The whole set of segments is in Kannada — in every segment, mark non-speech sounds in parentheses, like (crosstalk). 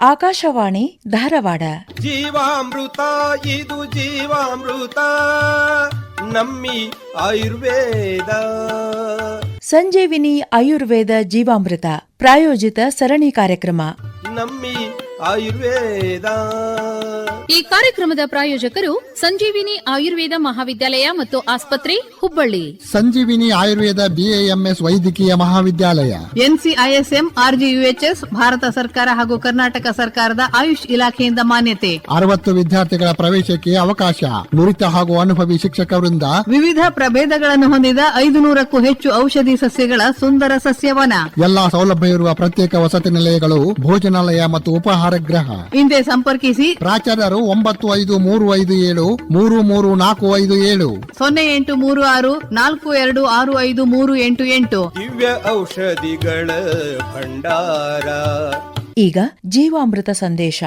ಆಕಾಶವಾಣಿ ಧಾರವಾಡ. ಜೀವಾಮೃತ ಇದು ಜೀವಾಮೃತ ನಮ್ಮಿ ಆಯುರ್ವೇದ. ಸಂಜೀವಿನಿ ಆಯುರ್ವೇದ ಜೀವಾಮೃತ ಪ್ರಾಯೋಜಿತ ಸರಣಿ ಕಾರ್ಯಕ್ರಮ. ನಮ್ಮಿ ಆಯುರ್ವೇದ. ಈ ಕಾರ್ಯಕ್ರಮದ ಪ್ರಾಯೋಜಕರು ಸಂಜೀವಿನಿ ಆಯುರ್ವೇದ ಮಹಾವಿದ್ಯಾಲಯ ಮತ್ತು ಆಸ್ಪತ್ರೆ ಹುಬ್ಬಳ್ಳಿ. ಸಂಜೀವಿನಿ ಆಯುರ್ವೇದ ಬಿಎಎಂಎಸ್ ವೈದ್ಯಕೀಯ ಮಹಾವಿದ್ಯಾಲಯ. ಎನ್ಸಿಐಎಸ್ಎಂ ಆರ್ಜಿಯುಎಚ್ಎಸ್ ಭಾರತ ಸರ್ಕಾರ ಹಾಗೂ ಕರ್ನಾಟಕ ಸರ್ಕಾರದ ಆಯುಷ್ ಇಲಾಖೆಯಿಂದ ಮಾನ್ಯತೆ. ಅರವತ್ತು ವಿದ್ಯಾರ್ಥಿಗಳ ಪ್ರವೇಶಕ್ಕೆ ಅವಕಾಶ. ನುರಿತ ಹಾಗೂ ಅನುಭವಿ ಶಿಕ್ಷಕ ವೃಂದ. ವಿವಿಧ ಪ್ರಭೇದಗಳನ್ನು ಹೊಂದಿದ ಐದು ನೂರಕ್ಕೂ ಹೆಚ್ಚು ಔಷಧಿ ಸಸ್ಯಗಳ ಸುಂದರ ಸಸ್ಯವನ. ಎಲ್ಲಾ ಸೌಲಭ್ಯ ಇರುವ ಪ್ರತ್ಯೇಕ ವಸತಿ ನಿಲಯಗಳು ಭೋಜನಾಲಯ ಮತ್ತು ಉಪಹಾರ ಗೃಹ ಹಿಂದೆ ಸಂಪರ್ಕಿಸಿ. ಪ್ರಾಚಾರ್ಯರು ಒಂಬತ್ತು ಐದು ಮೂರು ಐದು ಏಳು ಮೂರು ಮೂರು ನಾಲ್ಕು ಐದು ಏಳು. ಸೊನ್ನೆ ಎಂಟು ಮೂರು ಆರು ನಾಲ್ಕು ಎರಡು ಆರು ಐದು ಮೂರು ಎಂಟು ಎಂಟು. ದಿವ್ಯ ಔಷಧಿಗಳ ಭಂಡಾರ. ಈಗ ಜೀವಾಮೃತ ಸಂದೇಶ.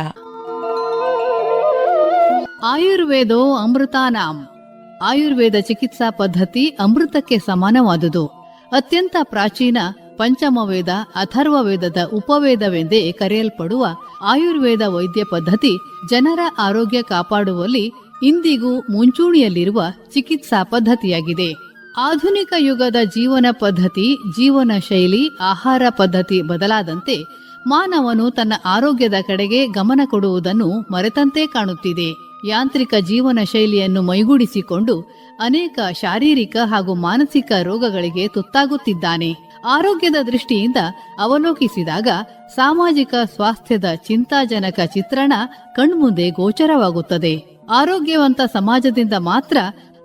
ಆಯುರ್ವೇದೋ ಅಮೃತಾನಾಂ. ಆಯುರ್ವೇದ ಚಿಕಿತ್ಸಾ ಪದ್ಧತಿ ಅಮೃತಕ್ಕೆ ಸಮಾನವಾದುದು. ಅತ್ಯಂತ ಪ್ರಾಚೀನ ಪಂಚಮ ವೇದ ಅಥರ್ವ ವೇದದ ಉಪವೇದವೆಂದೇ ಕರೆಯಲ್ಪಡುವ ಆಯುರ್ವೇದ ವೈದ್ಯ ಪದ್ಧತಿ ಜನರ ಆರೋಗ್ಯ ಕಾಪಾಡುವಲ್ಲಿ ಇಂದಿಗೂ ಮುಂಚೂಣಿಯಲ್ಲಿರುವ ಚಿಕಿತ್ಸಾ ಪದ್ಧತಿಯಾಗಿದೆ. ಆಧುನಿಕ ಯುಗದ ಜೀವನ ಪದ್ಧತಿ, ಜೀವನ ಶೈಲಿ, ಆಹಾರ ಪದ್ಧತಿ ಬದಲಾದಂತೆ ಮಾನವನು ತನ್ನ ಆರೋಗ್ಯದ ಕಡೆಗೆ ಗಮನ ಕೊಡುವುದನ್ನು ಮರೆತಂತೆ ಕಾಣುತ್ತಿದೆ. ಯಾಂತ್ರಿಕ ಜೀವನ ಶೈಲಿಯನ್ನು ಮೈಗೂಡಿಸಿಕೊಂಡು ಅನೇಕ ಶಾರೀರಿಕ ಹಾಗೂ ಮಾನಸಿಕ ರೋಗಗಳಿಗೆ ತುತ್ತಾಗುತ್ತಿದ್ದಾನೆ. ಆರೋಗ್ಯದ ದೃಷ್ಟಿಯಿಂದ ಅವಲೋಕಿಸಿದಾಗ ಸಾಮಾಜಿಕ ಸ್ವಾಸ್ಥ್ಯದ ಚಿಂತಾಜನಕ ಚಿತ್ರಣ ಕಣ್ಮುಂದೆ ಗೋಚರವಾಗುತ್ತದೆ. ಆರೋಗ್ಯವಂತ ಸಮಾಜದಿಂದ ಮಾತ್ರ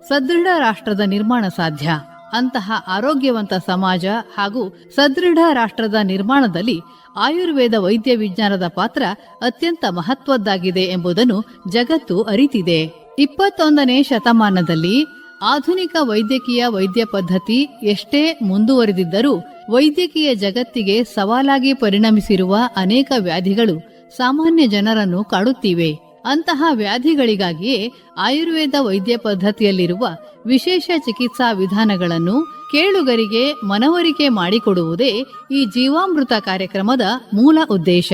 ಸದೃಢ ರಾಷ್ಟ್ರದ ನಿರ್ಮಾಣ ಸಾಧ್ಯ. ಅಂತಹ ಆರೋಗ್ಯವಂತ ಸಮಾಜ ಹಾಗೂ ಸದೃಢ ರಾಷ್ಟ್ರದ ನಿರ್ಮಾಣದಲ್ಲಿ ಆಯುರ್ವೇದ ವೈದ್ಯ ವಿಜ್ಞಾನದ ಪಾತ್ರ ಅತ್ಯಂತ ಮಹತ್ವದ್ದಾಗಿದೆ ಎಂಬುದನ್ನು ಜಗತ್ತು ಅರಿತಿದೆ. ಇಪ್ಪತ್ತೊಂದನೇ ಶತಮಾನದಲ್ಲಿ ಆಧುನಿಕ ವೈದ್ಯಕೀಯ ವೈದ್ಯ ಪದ್ಧತಿ ಎಷ್ಟೇ ಮುಂದುವರೆದಿದ್ದರೂ ವೈದ್ಯಕೀಯ ಜಗತ್ತಿಗೆ ಸವಾಲಾಗಿ ಪರಿಣಮಿಸಿರುವ ಅನೇಕ ವ್ಯಾಧಿಗಳು ಸಾಮಾನ್ಯ ಜನರನ್ನು ಕಾಡುತ್ತಿವೆ. ಅಂತಹ ವ್ಯಾಧಿಗಳಿಗಾಗಿಯೇ ಆಯುರ್ವೇದ ವೈದ್ಯ ಪದ್ಧತಿಯಲ್ಲಿರುವ ವಿಶೇಷ ಚಿಕಿತ್ಸಾ ವಿಧಾನಗಳನ್ನು ಕೇಳುಗರಿಗೆ ಮನವರಿಕೆ ಮಾಡಿಕೊಡುವುದೇ ಈ ಜೀವಾಮೃತ ಕಾರ್ಯಕ್ರಮದ ಮೂಲ ಉದ್ದೇಶ.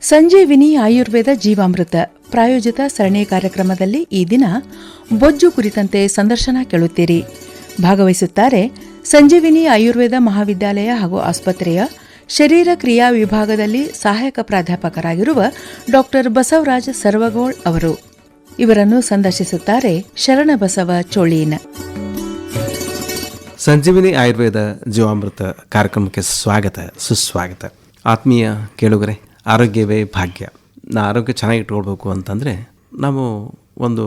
ಸಂಜೀವಿನಿ ಆಯುರ್ವೇದ ಜೀವಾಮೃತ. ಪ್ರಾಯೋಜಿತ ಸರಣಿ ಕಾರ್ಯಕ್ರಮದಲ್ಲಿ ಈ ದಿನ ಬೊಜ್ಜು ಕುರಿತಂತೆ ಸಂದರ್ಶನ ಕೇಳುತ್ತೀರಿ. ಭಾಗವಹಿಸುತ್ತಾರೆ ಸಂಜೀವಿನಿ ಆಯುರ್ವೇದ ಮಹಾವಿದ್ಯಾಲಯ ಹಾಗೂ ಆಸ್ಪತ್ರೆಯ ಶರೀರ ಕ್ರಿಯಾ ವಿಭಾಗದಲ್ಲಿ ಸಹಾಯಕ ಪ್ರಾಧ್ಯಾಪಕರಾಗಿರುವ ಡಾಕ್ಟರ್ ಬಸವರಾಜ್ ಸರ್ವಗೋಳ್ ಅವರು. ಇವರನ್ನು ಸಂದರ್ಶಿಸುತ್ತಾರೆ ಶರಣಬಸವ ಚೋಳೀನ. ಸಂಜೀವಿನಿ ಆಯುರ್ವೇದ ಜೀವಾಮೃತ ಕಾರ್ಯಕ್ರಮಕ್ಕೆ ಸ್ವಾಗತ, ಸುಸ್ವಾಗತ. ಆತ್ಮೀಯ ಕೇಳುಗರೆ, ಆರೋಗ್ಯವೇ ಭಾಗ್ಯ. ನಾ ಆರೋಗ್ಯ ಚೆನ್ನಾಗಿ ಇಟ್ಕೊಳ್ಬೇಕು ಅಂತಂದರೆ ನಾವು ಒಂದು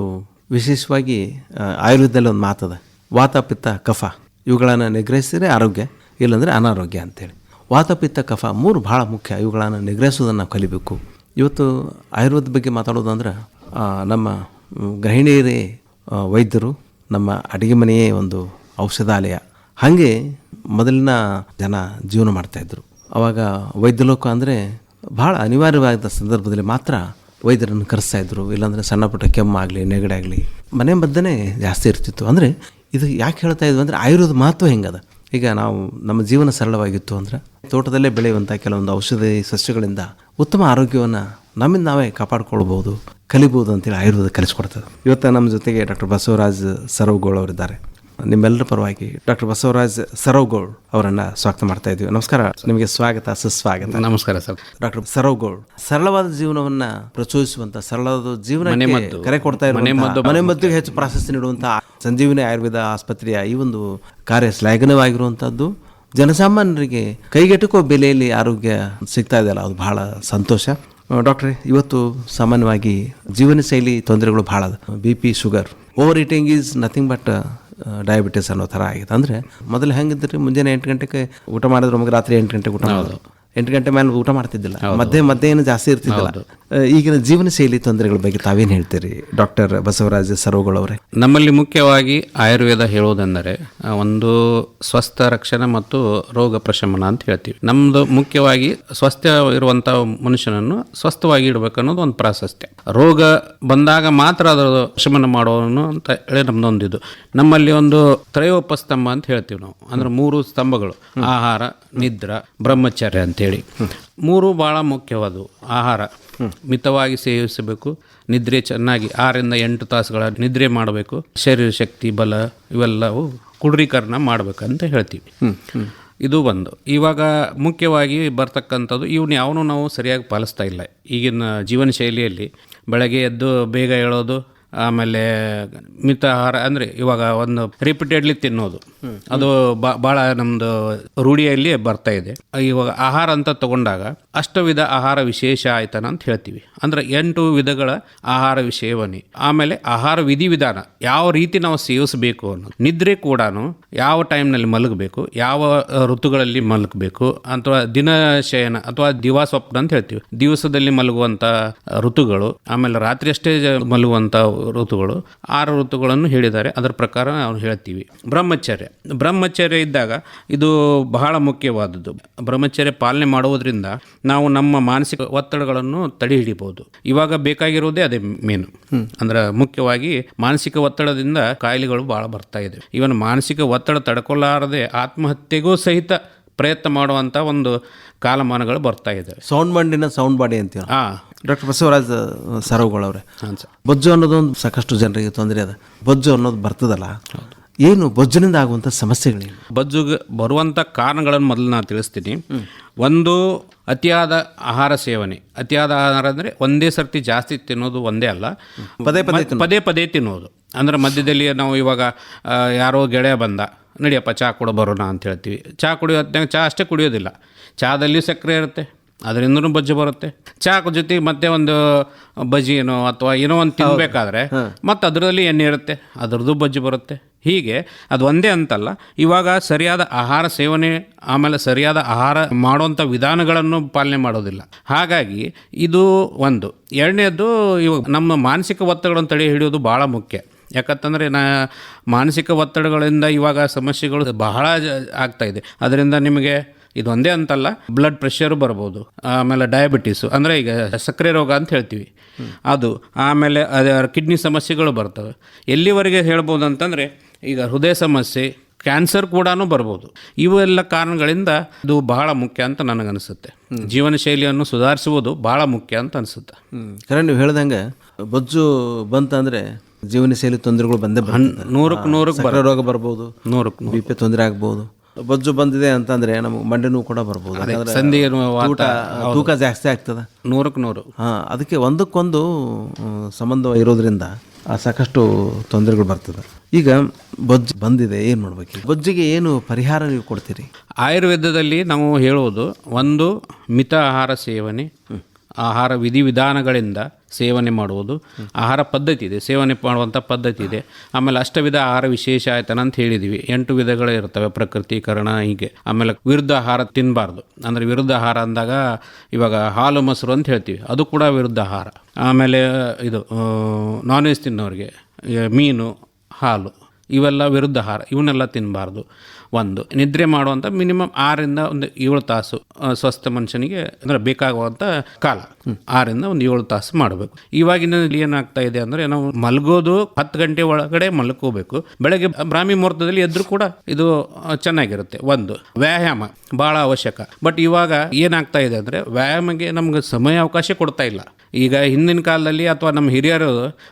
ವಿಶೇಷವಾಗಿ ಆಯುರ್ವೇದದಲ್ಲಿ ಒಂದು ಮಾತದ ವಾತ ಪಿತ್ತ ಕಫ. ಇವುಗಳನ್ನು ನಿಗ್ರಹಿಸಿದರೆ ಆರೋಗ್ಯ, ಇಲ್ಲಾಂದರೆ ಅನಾರೋಗ್ಯ ಅಂತೇಳಿ. ವಾತ ಪಿತ್ತ ಕಫ ಮೂರು ಭಾಳ ಮುಖ್ಯ. ಇವುಗಳನ್ನು ನಿಗ್ರಹಿಸೋದನ್ನು ಕಲಿಬೇಕು. ಇವತ್ತು ಆಯುರ್ವೇದ ಬಗ್ಗೆ ಮಾತಾಡೋದಂದ್ರೆ ನಮ್ಮ ಗೃಹಿಣಿಯರೇ ವೈದ್ಯರು ನಮ್ಮ ಅಡುಗೆ ಮನೆಯೇ ಒಂದು ಔಷಧಾಲಯ. ಹಾಗೆ ಮೊದಲಿನ ಜನ ಜೀವನ ಮಾಡ್ತಾಯಿದ್ರು ಅವಾಗ ವೈದ್ಯಲೋಕ ಅಂದರೆ ಭಾಳ ಅನಿವಾರ್ಯವಾದ ಸಂದರ್ಭದಲ್ಲಿ ಮಾತ್ರ ವೈದ್ಯರನ್ನು ಕರೆಸ್ತಾ ಇದ್ರು. ಇಲ್ಲಾಂದರೆ ಸಣ್ಣ ಪುಟ್ಟ ಕೆಮ್ಮಾಗಲಿ ನೆಗಡಿ ಆಗಲಿ, ಮನೆ ಮದ್ದನೇ ಜಾಸ್ತಿ ಇರ್ತಿತ್ತು. ಅಂದರೆ ಇದು ಯಾಕೆ ಹೇಳ್ತಾ ಇದ್ವಿ ಅಂದರೆ ಆಯುರ್ವೇದ ಮಹತ್ವ ಹೆಂಗದ? ಈಗ ನಾವು ನಮ್ಮ ಜೀವನ ಸರಳವಾಗಿತ್ತು ಅಂದರೆ ತೋಟದಲ್ಲೇ ಬೆಳೆಯುವಂಥ ಕೆಲವೊಂದು ಔಷಧಿ ಸಸ್ಯಗಳಿಂದ ಉತ್ತಮ ಆರೋಗ್ಯವನ್ನು ನಮ್ಮಿಂದ ನಾವೇ ಕಾಪಾಡ್ಕೊಳ್ಬೋದು, ಕಲಿಬೋದು ಅಂತೇಳಿ ಆಯುರ್ವೇದ ಕಲಿಸ್ಕೊಡ್ತದೆ. ಇವತ್ತು ನಮ್ಮ ಜೊತೆಗೆ ಡಾಕ್ಟರ್ ಬಸವರಾಜ್ ಸರ್ವಗೋಳ್ ಅವರಿದ್ದಾರೆ. ನಿಮ್ಮೆಲ್ಲರ ಪರವಾಗಿ ಡಾಕ್ಟರ್ ಬಸವರಾಜ್ ಸರವಗೋಳ್ ಅವರನ್ನ ಸ್ವಾಗತ ಮಾಡ್ತಾ ಇದ್ದೀವಿ. ನಮಸ್ಕಾರ. ನಿಮಗೆ ಸ್ವಾಗತ ಸುಸ್ವಾಗತ. ನಮಸ್ಕಾರ ಸರ್. ಡಾಕ್ಟರ್ ಸರವಗೋಳ್ ಸರಳವಾದ ಜೀವನವನ್ನ ಪ್ರಚೋದಿಸುವಂತ ಸರಳವಾದ ಜೀವನ ಕರೆ ಕೊಡ್ತಾ ಇರುವಂತಹ ಮನೆ ಮದ್ದಿಗೆ ಹೆಚ್ಚು ಪ್ರಾಶಸ್ತ್ಯ ನೀಡುವಂತಹ ಸಂಜೀವಿನಿ ಆಯುರ್ವೇದ ಆಸ್ಪತ್ರೆಯ ಈ ಒಂದು ಕಾರ್ಯ ಶ್ಲಾಘನವಾಗಿರುವಂತಹದ್ದು. ಜನಸಾಮಾನ್ಯರಿಗೆ ಕೈಗೆಟುಕೋ ಬೆಲೆಯಲ್ಲಿ ಆರೋಗ್ಯ ಸಿಗ್ತಾ ಇದೆಯಲ್ಲ ಅದು ಬಹಳ ಸಂತೋಷ. ಡಾಕ್ಟ್ರೆ ಇವತ್ತು ಸಾಮಾನ್ಯವಾಗಿ ಜೀವನ ಶೈಲಿ ತೊಂದರೆಗಳು ಬಹಳ B P sugar. Over eating is nothing but diabetes ಅನ್ನೋ ಥರ ಆಗಿದೆ. ಅಂದರೆ ಮೊದಲು ಹೆಂಗಿದ್ರಿ? ಮುಂಜಾನೆ ಎಂಟು ಗಂಟೆಗೆ ಊಟ ಮಾಡಿದ್ರೆ ನಮಗೆ ರಾತ್ರಿ ಎಂಟು ಗಂಟೆಗೆ ಊಟ ಮಾಡೋದು. ಎಂಟು ಗಂಟೆ ಮೇಲೆ ಊಟ ಮಾಡ್ತಿದ್ದಿಲ್ಲ. ಮಧ್ಯೆ ಮಧ್ಯೆ ಏನು ಜಾಸ್ತಿ ಇರ್ತಿದ್ದಿಲ್ಲ. ಈಗಿನ ಜೀವನ ಶೈಲಿ ತೊಂದರೆಗಳ ಬಗ್ಗೆ ತಾವೇನು ಹೇಳ್ತೀರಿ? ಡಾಕ್ಟರ್ ಬಸವರಾಜ ಸರೋಗಳವರೇ. ನಮ್ಮಲ್ಲಿ ಮುಖ್ಯವಾಗಿ ಆಯುರ್ವೇದ ಹೇಳುವುದೆಂದರೆ ಒಂದು ಸ್ವಸ್ಥ ರಕ್ಷಣೆ ಮತ್ತು ರೋಗ ಪ್ರಶಮನ ಅಂತ ಹೇಳ್ತೀವಿ. ನಮ್ಮದು ಮುಖ್ಯವಾಗಿ ಸ್ವಸ್ಥ ಇರುವಂಥ ಮನುಷ್ಯನನ್ನು ಸ್ವಸ್ಥವಾಗಿ ಇಡಬೇಕು ಅನ್ನೋದು ಒಂದು ಪ್ರಾಶಸ್ತ್ಯ. ರೋಗ ಬಂದಾಗ ಮಾತ್ರ ಅದರ ಶಮನ ಮಾಡೋನು ಅಂತ ಹೇಳಿ ನಮ್ದೊಂದು ಇದು ನಮ್ಮಲ್ಲಿ ಒಂದು ತ್ರಯೋಪಸ್ತಂಭ ಅಂತ ಹೇಳ್ತೀವಿ ನಾವು. ಅಂದ್ರೆ ಮೂರು ಸ್ತಂಭಗಳು. ಆಹಾರ ನಿದ್ರ ಬ್ರಹ್ಮಚರ್ಯ ಅಂತೇಳಿ ಅಂತೇಳಿ. ಮೂರು ಭಾಳ ಮುಖ್ಯವಾದವು ಆಹಾರ. ಮಿತವಾಗಿ ಸೇವಿಸಬೇಕು. ನಿದ್ರೆ ಚೆನ್ನಾಗಿ ಆರರಿಂದ ಎಂಟು ತಾಸುಗಳ ನಿದ್ರೆ ಮಾಡಬೇಕು. ಶರೀರ ಶಕ್ತಿ, ಬಲ ಇವೆಲ್ಲವೂ ಕುಡ್ರೀಕರಣ ಮಾಡಬೇಕಂತ ಹೇಳ್ತೀವಿ. ಇದು ಒಂದು. ಇವಾಗ ಮುಖ್ಯವಾಗಿ ಬರ್ತಕ್ಕಂಥದ್ದು ಇವನ್ನ ಯಾವನು ನಾವು ಸರಿಯಾಗಿ ಪಾಲಿಸ್ತಾ ಇಲ್ಲ. ಈಗಿನ ಜೀವನ ಶೈಲಿಯಲ್ಲಿ ಬೆಳಗ್ಗೆ ಎದ್ದು ಬೇಗ ಹೇಳೋದು ಆಮೇಲೆ ಮಿತ ಆಹಾರ ಅಂದರೆ ಇವಾಗ ಒಂದು ರಿಪೀಟೆಡ್ಲಿ ತಿನ್ನೋದು. ಅದು ಭಾಳ ನಮ್ಮದು ರೂಢಿಯಲ್ಲಿ ಬರ್ತಾ ಇದೆ. ಇವಾಗ ಆಹಾರ ಅಂತ ತಗೊಂಡಾಗ ಅಷ್ಟವಿಧ ಆಹಾರ ವಿಶೇಷ ಆಯ್ತಾನ ಅಂತ ಹೇಳ್ತೀವಿ. ಅಂದರೆ ಎಂಟು ವಿಧಗಳ ಆಹಾರ ಸೇವನೆ ಆಮೇಲೆ ಆಹಾರ ವಿಧಿವಿಧಾನ ಯಾವ ರೀತಿ ನಾವು ಸೇವಿಸಬೇಕು ಅನ್ನೋದು. ನಿದ್ರೆ ಕೂಡ ಯಾವ ಟೈಮ್ನಲ್ಲಿ ಮಲಗಬೇಕು, ಯಾವ ಋತುಗಳಲ್ಲಿ ಮಲಗಬೇಕು, ಅಥವಾ ದಿನ ಶಯನ ಅಥವಾ ದಿವಾ ಸ್ವಪ್ನ ಅಂತ ಹೇಳ್ತೀವಿ. ದಿವಸದಲ್ಲಿ ಮಲಗುವಂಥ ಋತುಗಳು, ಆಮೇಲೆ ರಾತ್ರಿ ಅಷ್ಟೇ ಮಲಗುವಂಥ ಋತುಗಳು, ಆರು ಋತುಗಳನ್ನು ಹೇಳಿದ್ದಾರೆ. ಅದರ ಪ್ರಕಾರ ನಾವು ಹೇಳ್ತೀವಿ. ಬ್ರಹ್ಮಚರ್ಯ. ಬ್ರಹ್ಮಚರ್ಯ ಇದ್ದಾಗ ಇದು ಬಹಳ ಮುಖ್ಯವಾದದ್ದು. ಬ್ರಹ್ಮಚರ್ಯ ಪಾಲನೆ ಮಾಡುವುದರಿಂದ ನಾವು ನಮ್ಮ ಮಾನಸಿಕ ಒತ್ತಡಗಳನ್ನು ತಡೆ ಹಿಡಿಬಹುದು. ಇವಾಗ ಬೇಕಾಗಿರೋದೇ ಅದೇ ಮೇನು. ಅಂದ್ರೆ ಮುಖ್ಯವಾಗಿ ಮಾನಸಿಕ ಒತ್ತಡದಿಂದ ಕಾಯಿಲೆಗಳು ಬಹಳ ಬರ್ತಾ ಇದೆ. ಇವನ್ ಮಾನಸಿಕ ಒತ್ತಡ ತಡ್ಕೊಳ್ಳಾರದೆ ಆತ್ಮಹತ್ಯೆಗೂ ಸಹಿತ ಪ್ರಯತ್ನ ಮಾಡುವಂಥ ಒಂದು ಕಾಲಮಾನಗಳು ಬರ್ತಾ ಇದ್ದಾವೆ. ಸೌಂಡ್ ಮಂಡಿನ ಸೌಂಡ್ ಬಾಡಿ ಅಂತೀವಿ ಹಾಂ. ಡಾಕ್ಟರ್ ಬಸವರಾಜ್ ಸರವುಗಳವ್ರೆ. ಹಾಂ ಸರ್. ಬೊಜ್ಜು ಅನ್ನೋದೊಂದು ಸಾಕಷ್ಟು ಜನರಿಗೆ ತೊಂದರೆ ಅದ. ಬೊಜ್ಜು ಅನ್ನೋದು ಬರ್ತದಲ್ಲ? ಏನು ಬೊಜ್ಜಿನಿಂದ ಆಗುವಂಥ ಸಮಸ್ಯೆಗಳೇನು? ಬೊಜ್ಜುಗೆ ಬರುವಂಥ ಕಾರಣಗಳನ್ನು ಮೊದಲು ನಾನು ತಿಳಿಸ್ತೀನಿ. ಒಂದು ಅತಿಯಾದ ಆಹಾರ ಸೇವನೆ. ಅತಿಯಾದ ಆಹಾರ ಅಂದರೆ ಒಂದೇ ಸರ್ತಿ ಜಾಸ್ತಿ ತಿನ್ನೋದು ಒಂದೇ ಅಲ್ಲ. ಪದೇ ಪದೇ ಪದೇ ಪದೇ ತಿನ್ನೋದು. ಅಂದರೆ ಮಧ್ಯದಲ್ಲಿ ನಾವು ಇವಾಗ ಯಾರೋ ಗೆಳೆಯ ಬಂದ. ನಡಿಯಪ್ಪ ಚಹಾ ಕೊಡೋ ಬರೋಣ ಅಂತ ಹೇಳ್ತೀವಿ. ಚಹಾ ಕುಡಿಯೋ ಚಹಾ ಅಷ್ಟೇ ಕುಡಿಯೋದಿಲ್ಲ. ಚಹಾದಲ್ಲಿ ಸಕ್ಕರೆ ಇರುತ್ತೆ ಅದರಿಂದನೂ ಬಜ್ಜಿ ಬರುತ್ತೆ. ಚಹಾ ಜೊತೆಗೆ ಮತ್ತೆ ಒಂದು ಬಜ್ಜಿ ಏನೋ ಅಥವಾ ಏನೋ ಒಂದು ತಿನ್ನಬೇಕಾದ್ರೆ ಮತ್ತೆ ಅದರಲ್ಲಿ ಎಣ್ಣೆ ಇರುತ್ತೆ ಅದರದ್ದು ಬಜ್ಜಿ ಬರುತ್ತೆ. ಹೀಗೆ ಅದು ಒಂದೇ ಅಂತಲ್ಲ ಇವಾಗ ಸರಿಯಾದ ಆಹಾರ ಸೇವನೆ ಆಮೇಲೆ ಸರಿಯಾದ ಆಹಾರ ಮಾಡುವಂಥ ವಿಧಾನಗಳನ್ನು ಪಾಲನೆ ಮಾಡೋದಿಲ್ಲ. ಹಾಗಾಗಿ ಇದು ಒಂದು. ಎರಡನೇದು ಇವಾಗ ನಮ್ಮ ಮಾನಸಿಕ ಒತ್ತಡಗಳನ್ನು ತಡೆ ಹಿಡಿಯೋದು ಭಾಳ ಮುಖ್ಯ. ಯಾಕಂತಂದರೆ ನಾ ಮಾನಸಿಕ ಒತ್ತಡಗಳಿಂದ ಇವಾಗ ಸಮಸ್ಯೆಗಳು ಬಹಳ ಆಗ್ತಾಯಿದೆ ಆಗ್ತಾ ಇದೆ. ಅದರಿಂದ ನಿಮಗೆ ಇದು ಒಂದೇ ಅಂತಲ್ಲ ಬ್ಲಡ್ ಪ್ರೆಷರು ಬರ್ಬೋದು ಆಮೇಲೆ ಡಯಾಬಿಟೀಸು ಅಂದರೆ ಈಗ ಸಕ್ಕರೆ ರೋಗ ಅಂತ ಹೇಳ್ತೀವಿ. ಅದು ಆಮೇಲೆ ಕಿಡ್ನಿ ಸಮಸ್ಯೆಗಳು ಬರ್ತವೆ. ಎಲ್ಲಿವರೆಗೆ ಹೇಳ್ಬೋದು ಅಂತಂದರೆ ಈಗ ಹೃದಯ ಸಮಸ್ಯೆ ಕ್ಯಾನ್ಸರ್ ಕೂಡ ಬರ್ಬೋದು. ಇವೆಲ್ಲ ಕಾರಣಗಳಿಂದ ಇದು ಬಹಳ ಮುಖ್ಯ ಅಂತ ನನಗನ್ಸುತ್ತೆ. ಜೀವನ ಶೈಲಿಯನ್ನು ಸುಧಾರಿಸುವುದು ಬಹಳ ಮುಖ್ಯ ಅಂತ ಅನಿಸುತ್ತೆ. ಕರೆ ನೀವು ಹೇಳ್ದಂಗೆ ಬೊಜ್ಜು ಬಂತಂದರೆ ಜೀವನ ಶೈಲಿ ತೊಂದರೆಗಳು ಬಂದೇ ಬಂದು ನೂರಕ್ಕೆ ನೂರಕ್ಕೆ ಬರೋ ರೋಗ ಬರ್ಬೋದು ನೂರಕ್ಕೆ ಬಿ ಪಿ ತೊಂದರೆ ಆಗ್ಬೋದು. ಬೊಜ್ಜು ಬಂದಿದೆ ಅಂತಂದ್ರೆ ನಮಗೆ ಮಂಡಿ ನೋವು ಕೂಡ ಬರ್ಬೋದು. ಸಂಧಿ ನೋವು, ತೂಕ ಜಾಸ್ತಿ ಆಗ್ತದೆ? ನೂರಕ್ಕೆ ನೂರು. ಹಾಂ ಅದಕ್ಕೆ ಒಂದಕ್ಕೊಂದು ಸಂಬಂಧ ಇರೋದ್ರಿಂದ ಆ ಸಾಕಷ್ಟು ತೊಂದರೆಗಳು ಬರ್ತದೆ. ಈಗ ಬೊಜ್ಜು ಬಂದಿದೆ ಏನು ಮಾಡ್ಬೇಕು? ಬೊಜ್ಜಿಗೆ ಏನು ಪರಿಹಾರ ನೀವು ಕೊಡ್ತೀರಿ? ಆಯುರ್ವೇದದಲ್ಲಿ ನಾವು ಹೇಳುವುದು ಒಂದು ಮಿತ ಆಹಾರ ಸೇವನೆ ಆಹಾರ ವಿಧಿವಿಧಾನಗಳಿಂದ ಸೇವನೆ ಮಾಡುವುದು ಆಹಾರ ಪದ್ಧತಿ ಇದೆ. ಸೇವನೆ ಮಾಡುವಂಥ ಪದ್ಧತಿ ಇದೆ. ಆಮೇಲೆ ಅಷ್ಟವಿಧ ಆಹಾರ ವಿಶೇಷ ಆಯ್ತಾನ ಅಂತ ಹೇಳಿದ್ದೀವಿ ಎಂಟು ವಿಧಗಳು ಇರ್ತವೆ ಪ್ರಕೃತೀಕರಣ ಹೀಗೆ. ಆಮೇಲೆ ವಿರುದ್ಧ ಆಹಾರ ತಿನ್ನಬಾರ್ದು ಅಂದರೆ ವಿರುದ್ಧ ಆಹಾರ ಅಂದಾಗ ಇವಾಗ ಹಾಲು ಮೊಸರು ಅಂತ ಹೇಳ್ತೀವಿ. ಅದು ಕೂಡ ವಿರುದ್ಧ ಆಹಾರ. ಆಮೇಲೆ ಇದು ನಾನ್ ವೆಜ್ ತಿನ್ನೋರಿಗೆ ಮೀನು, ಹಾಲು, ಇವೆಲ್ಲ ವಿರುದ್ಧ ಆಹಾರ. ಇವನ್ನೆಲ್ಲ ತಿನ್ನಬಾರ್ದು ಒಂದು. ನಿದ್ರೆ ಮಾಡುವಂಥ ಮಿನಿಮಮ್ ಆರಿಂದ ಒಂದು ಏಳು ತಾಸು ಸ್ವಸ್ಥ ಮನುಷ್ಯನಿಗೆ ಅಂದರೆ ಬೇಕಾಗುವಂಥ ಕಾಲ. ಆರಿಂದ ಒಂದು ಏಳು ತಾಸು ಮಾಡಬೇಕು. ಇವಾಗಿನ ಏನಾಗ್ತಾ ಇದೆ ಅಂದರೆ ನಾವು ಮಲಗೋದು ಹತ್ತು ಗಂಟೆ ಒಳಗಡೆ ಮಲ್ಕೋಬೇಕು ಬೆಳಗ್ಗೆ ಬ್ರಾಹ್ಮಿ ಮುಹೂರ್ತದಲ್ಲಿ ಎದ್ರು ಕೂಡ ಇದು ಚೆನ್ನಾಗಿರುತ್ತೆ. ಒಂದು, ವ್ಯಾಯಾಮ ಭಾಳ ಅವಶ್ಯಕ. ಬಟ್ ಇವಾಗ ಏನಾಗ್ತಾ ಇದೆ ಅಂದರೆ ವ್ಯಾಯಾಮಕ್ಕೆ ನಮ್ಗೆ ಸಮಯ ಅವಕಾಶ ಕೊಡ್ತಾ ಇಲ್ಲ. ಈಗ ಹಿಂದಿನ ಕಾಲದಲ್ಲಿ ಅಥವಾ ನಮ್ಮ ಹಿರಿಯರು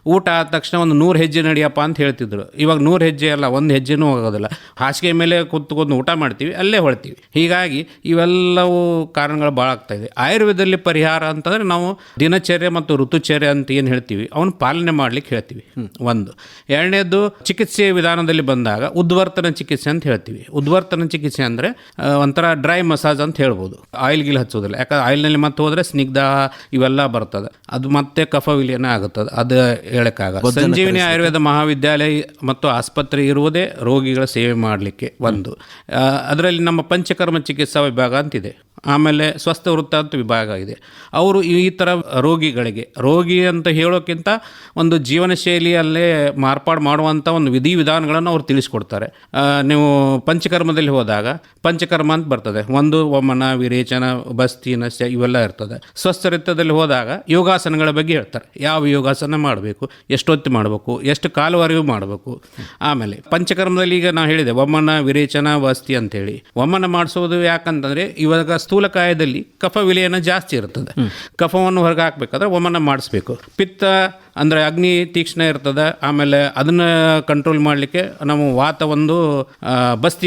ಊಟ ಆದ ತಕ್ಷಣ ಒಂದು ನೂರು ಹೆಜ್ಜೆ ನಡಿಯಪ್ಪ ಅಂತ ಹೇಳ್ತಿದ್ರು. ಇವಾಗ ನೂರು ಹೆಜ್ಜೆ ಅಲ್ಲ ಒಂದು ಹೆಜ್ಜೆನೂ ಹೋಗೋದಿಲ್ಲ ಹಾಸಿಗೆ ಮೇಲೆ ಕೂತ್ಕೊಂಡು ಊಟ ಮಾಡ್ತೀವಿ ಅಲ್ಲೇ ಹೊಳ್ತೀವಿ ಹೀಗಾಗಿ ಇವೆಲ್ಲವೂ ಕಾರಣಗಳು ಭಾಳ ಆಗ್ತಾ ಇದೆ. ಆಯುರ್ವೇದದಲ್ಲಿ ಪರಿಹಾರ ಅಂತಂದರೆ ನಾವು ದಿನಚರ್ಯ ಮತ್ತು ಋತುಚರ್ಯ ಅಂತ ಏನು ಹೇಳ್ತೀವಿ ಅವನು ಪಾಲನೆ ಮಾಡಲಿಕ್ಕೆ ಹೇಳ್ತೀವಿ. ಒಂದು. ಎರಡನೇದು ಚಿಕಿತ್ಸೆ ವಿಧಾನದಲ್ಲಿ ಬಂದಾಗ ಉದ್ವರ್ತನ ಚಿಕಿತ್ಸೆ ಅಂತ ಹೇಳ್ತೀವಿ. ಉದ್ವರ್ತನ ಚಿಕಿತ್ಸೆ ಅಂದರೆ ಒಂಥರ ಡ್ರೈ ಮಸಾಜ್ ಅಂತ ಹೇಳ್ಬೋದು. ಆಯಿಲ್ ಗಿಲ್ ಹಚ್ಚೋದಿಲ್ಲ ಯಾಕಂದ್ರೆ ಆಯಿಲ್ನಲ್ಲಿ ಮತ್ತೆ ಹೋದರೆ ಸ್ನಿಗ್ಧ ಇವೆಲ್ಲ ಬರ್ತದೆ. ಅದು ಮತ್ತೆ ಕಫ ವಿಲೀನ ಆಗುತ್ತದೆ. ಅದು ಹೇಳಕ್ಕಾಗ ಸಂಜೀವಿನಿ ಆಯುರ್ವೇದ ಮಹಾವಿದ್ಯಾಲಯ ಮತ್ತು ಆಸ್ಪತ್ರೆ ಇರುವುದೇ ರೋಗಿಗಳ ಸೇವೆ ಮಾಡಲಿಕ್ಕೆ ಒಂದು. ಅದರಲ್ಲಿ ನಮ್ಮ ಪಂಚಕರ್ಮ ಚಿಕಿತ್ಸಾ ವಿಭಾಗ ಅಂತಿದೆ. ಆಮೇಲೆ ಸ್ವಸ್ಥ ವೃತ್ತ ಅಂತ ವಿಭಾಗ ಇದೆ ಅವರು ಈ ಥರ ರೋಗಿಗಳಿಗೆ, ರೋಗಿ ಅಂತ ಹೇಳೋಕ್ಕಿಂತ ಒಂದು ಜೀವನ ಶೈಲಿಯಲ್ಲೇ ಮಾರ್ಪಾಡು ಮಾಡುವಂಥ ಒಂದು ವಿಧಿವಿಧಾನಗಳನ್ನು ಅವ್ರು ತಿಳಿಸ್ಕೊಡ್ತಾರೆ. ನೀವು ಪಂಚಕರ್ಮದಲ್ಲಿ ಹೋದಾಗ ಪಂಚಕರ್ಮ ಅಂತ ಬರ್ತದೆ. ಒಂದು ವಮನ, ವಿರೇಚನ, ಬಸ್ತಿ ಸ ಇವೆಲ್ಲ ಇರ್ತದೆ. ಸ್ವಸ್ಥ ವೃತ್ತದಲ್ಲಿ ಹೋದಾಗ ಯೋಗಾಸನಗಳ ಬಗ್ಗೆ ಹೇಳ್ತಾರೆ. ಯಾವ ಯೋಗಾಸನ ಮಾಡಬೇಕು, ಎಷ್ಟೊತ್ತು ಮಾಡಬೇಕು, ಎಷ್ಟು ಕಾಲುವರೆಗೂ ಮಾಡಬೇಕು. ಆಮೇಲೆ ಪಂಚಕರ್ಮದಲ್ಲಿ ಈಗ ನಾವು ಹೇಳಿದೆ, ವಮನ, ವಿರೇಚನ ವಸ್ತಿ ಅಂತೇಳಿ ವಮನ ಮಾಡಿಸೋದು ಯಾಕಂತಂದರೆ ಇವಾಗ ಸ್ಥೂಲಕಾಯದಲ್ಲಿ ಕಫ ವಿಲಯನ ಜಾಸ್ತಿ ಇರ್ತದೆ. ಕಫವನ್ನು ಹೊರಗೆ ಹಾಕ್ಬೇಕಾದ್ರೆ ವಮನ ಮಾಡಿಸ್ಬೇಕು. ಪಿತ್ತ ಅಂದರೆ ಅಗ್ನಿ ತೀಕ್ಷ್ಣ ಇರ್ತದೆ. ಆಮೇಲೆ ಅದನ್ನು ಕಂಟ್ರೋಲ್ ಮಾಡಲಿಕ್ಕೆ ನಾವು ವಾತ ಒಂದು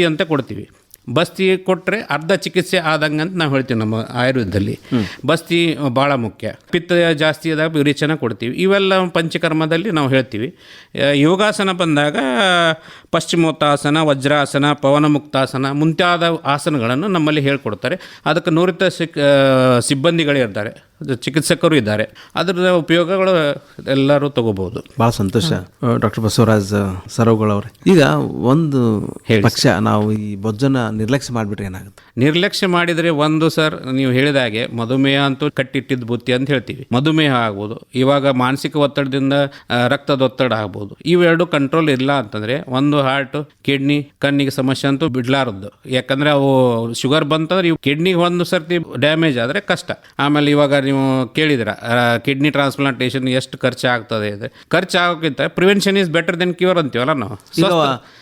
ಅಂತ ಕೊಡ್ತೀವಿ. ಬಸ್ತಿ ಕೊಟ್ಟರೆ ಅರ್ಧ ಚಿಕಿತ್ಸೆ ಆದಂಗೆ ಅಂತ ನಾವು ಹೇಳ್ತೀವಿ ನಮ್ಮ ಆಯುರ್ವೇದದಲ್ಲಿ. ಬಸ್ತಿ ಭಾಳ ಮುಖ್ಯ. ಪಿತ್ತ ಜಾಸ್ತಿ ಆದಾಗ ವಿರೇಚನ ಕೊಡ್ತೀವಿ. ಇವೆಲ್ಲ ಪಂಚಕರ್ಮದಲ್ಲಿ ನಾವು ಹೇಳ್ತೀವಿ. ಯೋಗಾಸನ ಬಂದಾಗ ಪಶ್ಚಿಮೋತ್ತಾಸನ ವಜ್ರಾಸನ ಪವನ ಮುಕ್ತಾಸನ ಮುಂತಾದ ಆಸನಗಳನ್ನು ನಮ್ಮಲ್ಲಿ ಹೇಳ್ಕೊಡ್ತಾರೆ. ಅದಕ್ಕೆ ನುರಿತ ಸಿಕ್ ಇರ್ತಾರೆ. ಸಿಬ್ಬಂದಿಗಳಿರ್ತಾರೆ ಅದು ಚಿಕಿತ್ಸಕರು ಇದ್ದಾರೆ. ಅದರ ಉಪಯೋಗಗಳು ಎಲ್ಲರೂ ತಗೋಬಹುದು. ಭಾಳ ಸಂತೋಷ ಡಾಕ್ಟರ್ ಬಸವರಾಜ್ ಸರೋಗಳವ್ರೆ. ಈಗ ಒಂದು ಪಕ್ಷ ನಾವು ಈ ಬೊಜ್ಜನ ನಿರ್ಲಕ್ಷ್ಯ ಮಾಡಿಬಿಟ್ರೆ ಏನಾಗುತ್ತೆ? ನಿರ್ಲಕ್ಷ್ಯ ಮಾಡಿದರೆ ಒಂದು ಸರ್ ನೀವು ಹೇಳಿದ ಹಾಗೆ ಮಧುಮೇಹ ಅಂತೂ ಕಟ್ಟಿಟ್ಟಿದ್ದ ಬುತ್ತಿ ಅಂತ ಹೇಳ್ತೀವಿ. ಮಧುಮೇಹ ಆಗ್ಬೋದು ಇವಾಗ ಮಾನಸಿಕ ಒತ್ತಡದಿಂದ ರಕ್ತದ ಒತ್ತಡ ಆಗ್ಬೋದು. ಇವೆರಡು ಕಂಟ್ರೋಲ್ ಇಲ್ಲ ಅಂತಂದ್ರೆ ಒಂದು ಹಾರ್ಟ್ ಕಿಡ್ನಿ ಕಣ್ಣಿಗೆ ಸಮಸ್ಯೆ ಅಂತೂ ಬಿಡ್ಲಾರದ್ದು. ಯಾಕಂದ್ರೆ ಅವು ಶುಗರ್ ಬಂತಂದ್ರೆ ಇವು ಕಿಡ್ನಿಗೆ ಒಂದು ಸರ್ತಿ ಡ್ಯಾಮೇಜ್ ಆದರೆ ಕಷ್ಟ. ಆಮೇಲೆ ಇವಾಗ ನೀವು ಕೇಳಿದ್ರ ಕಿಡ್ನಿ ಟ್ರಾನ್ಸ್ಪ್ಲಾಂಟೇಷನ್ ಎಷ್ಟು ಖರ್ಚು ಆಗ್ತದೆ ಇದೆ ಖರ್ಚು ಆಗೋಕ್ಕಿಂತ prevention is better than cure ಅಂತೀವಲ್ಲ ನಾವು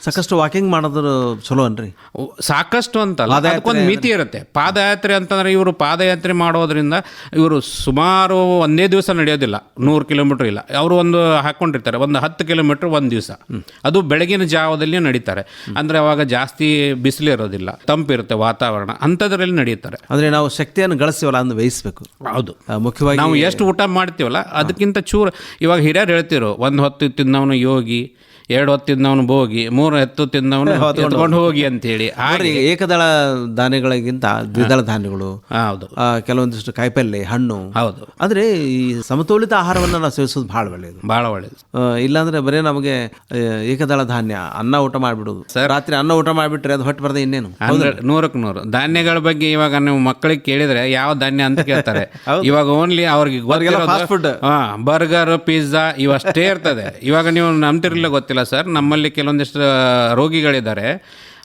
ಸಾಕಷ್ಟು ವಾಕಿಂಗ್ ಮಾಡೋದ್ರ ಚಲೋ ಅನ್ರಿ? ಸಾಕಷ್ಟು ಅಂತಲ್ಲ ಅದಕ್ಕೊಂದು ಮಿತಿ ಇರುತ್ತೆ. ಪಾದಯಾತ್ರೆ ಅಂತಂದ್ರೆ ಇವರು ಪಾದಯಾತ್ರೆ ಮಾಡೋದ್ರಿಂದ ಇವರು ಸುಮಾರು ಒಂದೇ ದಿವಸ ನಡೆಯೋದಿಲ್ಲ ನೂರು ಕಿಲೋಮೀಟರ್ ಇಲ್ಲ. ಅವರು ಒಂದು ಹಾಕೊಂಡಿರ್ತಾರೆ ಒಂದು ಹತ್ತು ಕಿಲೋಮೀಟರ್ ಒಂದು ದಿವಸ. ಅದು ಬೆಳಗಿನ ಜಾವದಲ್ಲಿ ನಡೀತಾರೆ. ಅಂದ್ರೆ ಅವಾಗ ಜಾಸ್ತಿ ಬಿಸಿಲು ಇರೋದಿಲ್ಲ ತಂಪಿರುತ್ತೆ ವಾತಾವರಣ ಅಂಥದ್ರಲ್ಲಿ ನಡೀತಾರೆ. ಅಂದ್ರೆ ನಾವು ಶಕ್ತಿಯನ್ನು ಗಳಿಸ್ತೀವಲ್ಲ ಅಂದ್ರೆ ವಹಿಸಬೇಕು. ಹೌದು. ಮುಖ್ಯವಾಗಿ ನಾವು ಎಷ್ಟು ಊಟ ಮಾಡ್ತೀವಲ್ಲ ಅದಕ್ಕಿಂತ ಚೂರು ಇವಾಗ ಹಿರಿಯರು ಹೇಳ್ತಿರೋ ಒಂದು ಹೊತ್ತು ತಿನ್ನವನು ಯೋಗಿ ಎರಡು ಹೊತ್ತು ತಿಂದವನು ಭೋಗಿ ಮೂರು ಹೊತ್ತು ತಿಂದವನು ಹೊತ್ಕೊಂಡು ಹೋಗಿ ಅಂತೇಳಿ. ಹೇಳಿ ಏಕದಳ ಧಾನ್ಯಗಳಿಗಿಂತ ದ್ವಿದಳ ಧಾನ್ಯಗಳು ಹೌದು. ಕೆಲವೊಂದಿಷ್ಟು ಕಾಯಿಪಲ್ಲೆ ಹಣ್ಣು. ಹೌದು. ಅಂದ್ರೆ ಈ ಸಮತೋಲಿತ ಆಹಾರವನ್ನು ನಾವು ಸೇವಿಸೋದು ಭಾಳ ಒಳ್ಳೆಯದು. ಭಾಳ ಒಳ್ಳೆಯದು. ಇಲ್ಲಾಂದ್ರೆ ಬರೀ ನಮಗೆ ಏಕದಳ ಧಾನ್ಯ ಅನ್ನ ಊಟ ಮಾಡಿಬಿಡೋದು ರಾತ್ರಿ ಅನ್ನ ಊಟ ಮಾಡಿಬಿಟ್ರೆ ಅದು ಹೊಟ್ಟೆ ಬರದೆ ಇನ್ನೇನು? ನೂರಕ್ಕೆ ನೂರು. ಧಾನ್ಯಗಳ ಬಗ್ಗೆ ಇವಾಗ ನೀವು ಮಕ್ಕಳಿಗೆ ಕೇಳಿದ್ರೆ ಯಾವ ಧಾನ್ಯ ಅಂತ ಕೇಳ್ತಾರೆ. (laughs) ಇವಾಗ ಓನ್ಲಿ ಅವ್ರಿಗೆ. ಬರ್ಗರ್ ಪಿಜ್ಜಾ ಇವಷ್ಟೇ ಇರ್ತದೆ. ಇವಾಗ ನೀವು ನಂಬ್ತಿರ್ಲಿಲ್ಲ ಗೊತ್ತಿಲ್ಲ. ಸರ್. ನಮ್ಮಲ್ಲಿ ಕೆಲವೊಂದಿಷ್ಟು ರೋಗಿಗಳಿದ್ದಾರೆ.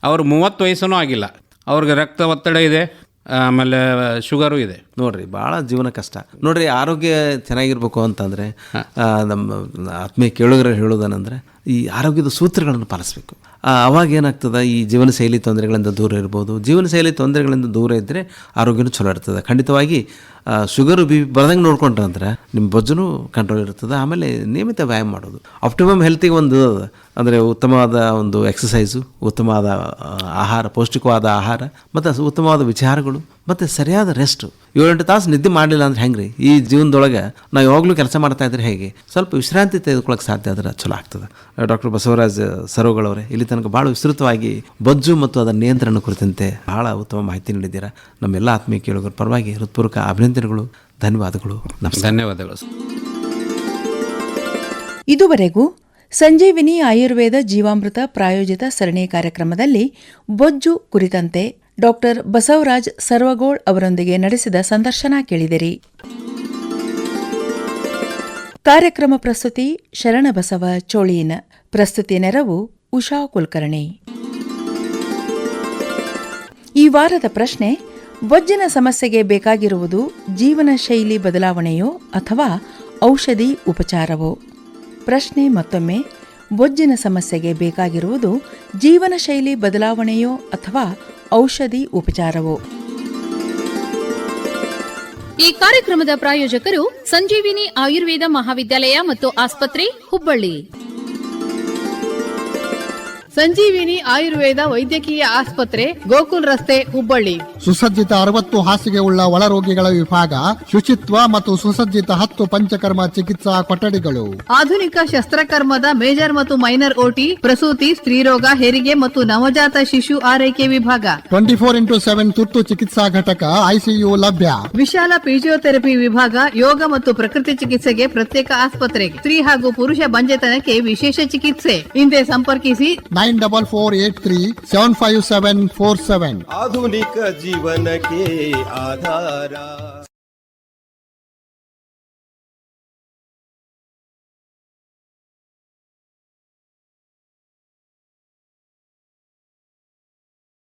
ಅವ್ರು ಮೂವತ್ತು ವಯಸ್ಸೂ ಆಗಿಲ್ಲ. ಅವ್ರಿಗೆ ರಕ್ತ ಒತ್ತಡ ಇದೆ. ಆಮೇಲೆ ಶುಗರು ಇದೆ. ನೋಡ್ರಿ ಭಾಳ ಜೀವನ ಕಷ್ಟ. ನೋಡ್ರಿ ಆರೋಗ್ಯ ಚೆನ್ನಾಗಿರ್ಬೇಕು ಅಂತಂದರೆ ನಮ್ಮ ಆತ್ಮೀಯ ಕೇಳುಗರು ಹೇಳೋದೇನೆಂದರೆ ಈ ಆರೋಗ್ಯದ ಸೂತ್ರಗಳನ್ನು ಪಾಲಿಸ್ಬೇಕು. ಅವಾಗ ಏನಾಗ್ತದೆ? ಈ ಜೀವನ ಶೈಲಿ ತೊಂದರೆಗಳಿಂದ ದೂರ ಇರ್ಬೋದು. ಜೀವನ ಶೈಲಿ ತೊಂದರೆಗಳಿಂದ ದೂರ ಇದ್ದರೆ ಆರೋಗ್ಯನೂ ಚಲೋ ಇರ್ತದೆ. ಖಂಡಿತವಾಗಿ ಶುಗರು ಬಿ ಬರದಂಗೆ ನೋಡ್ಕೊಂಡ್ರೆ ಅಂದ್ರೆ ನಿಮ್ಮ ಬೊಜ್ಜನು ಕಂಟ್ರೋಲ್ ಇರ್ತದೆ. ಆಮೇಲೆ ನಿಯಮಿತ ವ್ಯಾಯಾಮ ಮಾಡೋದು. ಆಪ್ಟಿಮಮ್ ಹೆಲ್ತಿಗೆ ಒಂದು ಅಂದರೆ ಉತ್ತಮವಾದ ಒಂದು ಎಕ್ಸಸೈಸು ಉತ್ತಮವಾದ ಆಹಾರ, ಪೌಷ್ಟಿಕವಾದ ಆಹಾರ, ಮತ್ತು ಉತ್ತಮವಾದ ವಿಚಾರಗಳು, ಮತ್ತು ಸರಿಯಾದ ರೆಸ್ಟ್ ಏಳೆಂಟು ತಾಸು ನಿದ್ದೆ ಮಾಡಲಿಲ್ಲ ಅಂದ್ರೆ ಹೆಂಗೆ ರೀ ಈ ಜೀವನದೊಳಗೆ ನಾವು ಯಾವಾಗಲೂ ಕೆಲಸ ಮಾಡ್ತಾ ಇದ್ರೆ ಹೇಗೆ? ಸ್ವಲ್ಪ ವಿಶ್ರಾಂತಿ ತೆಗೆದುಕೊಳ್ಳೋಕೆ ಸಾಧ್ಯ ಆದ್ರೆ ಚಲೋ ಆಗ್ತದೆ. ಡಾಕ್ಟರ್ ಬಸವರಾಜ್ ಸರೋಗಳವರೇ, ಇಲ್ಲಿ ತನಕ ಭಾಳ ವಿಸ್ತೃತವಾಗಿ ಬೊಜ್ಜು ಮತ್ತು ಅದರ ನಿಯಂತ್ರಣ ಕುರಿತಂತೆ ಬಹಳ ಉತ್ತಮ ಮಾಹಿತಿ ನೀಡಿದ್ದೀರಾ. ನಮ್ಮೆಲ್ಲ ಆತ್ಮೀಯ ಕೇಳುಗರ ಪರವಾಗಿ ಹೃತ್ಪೂರ್ವಕ ಅಭಿನಂದನೆಗಳು ಧನ್ಯವಾದಗಳು. ನಮಸ್ಕಾರ. ಧನ್ಯವಾದಗಳು. ಇದುವರೆಗೂ ಸಂಜೀವಿನಿ ಆಯುರ್ವೇದ ಜೀವಾಮೃತ ಪ್ರಾಯೋಜಿತ ಸರಣಿ ಕಾರ್ಯಕ್ರಮದಲ್ಲಿ ಬೊಜ್ಜು ಕುರಿತಂತೆ ಡಾಕ್ಟರ್ ಬಸವರಾಜ್ ಸರ್ವಗೋಳ್ ಅವರೊಂದಿಗೆ ನಡೆಸಿದ ಸಂದರ್ಶನ ಕೇಳಿದಿರಿ. ಕಾರ್ಯಕ್ರಮ ಪ್ರಸ್ತುತಿ ಶರಣಬಸವ ಚೋಳಿಯನ ಪ್ರಸ್ತುತಿ ನೆರವು ಉಷಾ ಕುಲಕರ್ಣಿ. ಈ ವಾರದ ಪ್ರಶ್ನೆ ಬೊಜ್ಜಿನ ಸಮಸ್ಯೆಗೆ ಬೇಕಾಗಿರುವುದು ಜೀವನ ಶೈಲಿ ಬದಲಾವಣೆಯೋ ಅಥವಾ ಔಷಧಿ ಉಪಚಾರವೋ? ಪ್ರಶ್ನೆ ಮತ್ತೊಮ್ಮೆ ಬೊಜ್ಜಿನ ಸಮಸ್ಯೆಗೆ ಬೇಕಾಗಿರುವುದು ಜೀವನ ಶೈಲಿ ಬದಲಾವಣೆಯೋ ಅಥವಾ ಔಷಧಿ ಉಪಚಾರವೋ? ಈ ಕಾರ್ಯಕ್ರಮದ ಪ್ರಾಯೋಜಕರು ಸಂಜೀವಿನಿ ಆಯುರ್ವೇದ ಮಹಾವಿದ್ಯಾಲಯ ಮತ್ತು ಆಸ್ಪತ್ರೆ ಹುಬ್ಬಳ್ಳಿ. ಸಂಜೀವಿನಿ ಆಯುರ್ವೇದ ವೈದ್ಯಕೀಯ ಆಸ್ಪತ್ರೆ ಗೋಕುಲ್ ರಸ್ತೆ ಹುಬ್ಬಳ್ಳಿ. ಸುಸಜ್ಜಿತ ಅರವತ್ತು ಹಾಸಿಗೆ ಉಳ್ಳ ಒಳರೋಗಿಗಳ ವಿಭಾಗ ಶುಚಿತ್ವ ಮತ್ತು ಸುಸಜ್ಜಿತ ಹತ್ತು ಪಂಚಕರ್ಮ ಚಿಕಿತ್ಸಾ ಕೊಠಡಿಗಳು. ಆಧುನಿಕ ಶಸ್ತ್ರಕರ್ಮದ ಮೇಜರ್ ಮತ್ತು ಮೈನರ್ ಓಟಿ ಪ್ರಸೂತಿ ಸ್ತ್ರೀರೋಗ ಹೆರಿಗೆ ಮತ್ತು ನವಜಾತ ಶಿಶು ಆರೈಕೆ ವಿಭಾಗ. ಟ್ವೆಂಟಿ ಫೋರ್ ಇಂಟು ಸೆವೆನ್ ತುರ್ತು ಚಿಕಿತ್ಸಾ ಘಟಕ ಐಸಿಯು ಲಭ್ಯ. ವಿಶಾಲ ಫಿಜಿಯೋಥೆರಪಿ ವಿಭಾಗ ಯೋಗ ಮತ್ತು ಪ್ರಕೃತಿ ಚಿಕಿತ್ಸೆಗೆ ಪ್ರತ್ಯೇಕ ಆಸ್ಪತ್ರೆ ಸ್ತ್ರೀ ಹಾಗೂ ಪುರುಷ ಬಂಜೆತನಕ್ಕೆ ವಿಶೇಷ ಚಿಕಿತ್ಸೆ. ಹಿಂದೆ ಸಂಪರ್ಕಿಸಿ. Nine double four eight three seven five seven four seven. ಆಧುನಿಕ ಜೀವನಕ್ಕೆ ಆಧಾರ.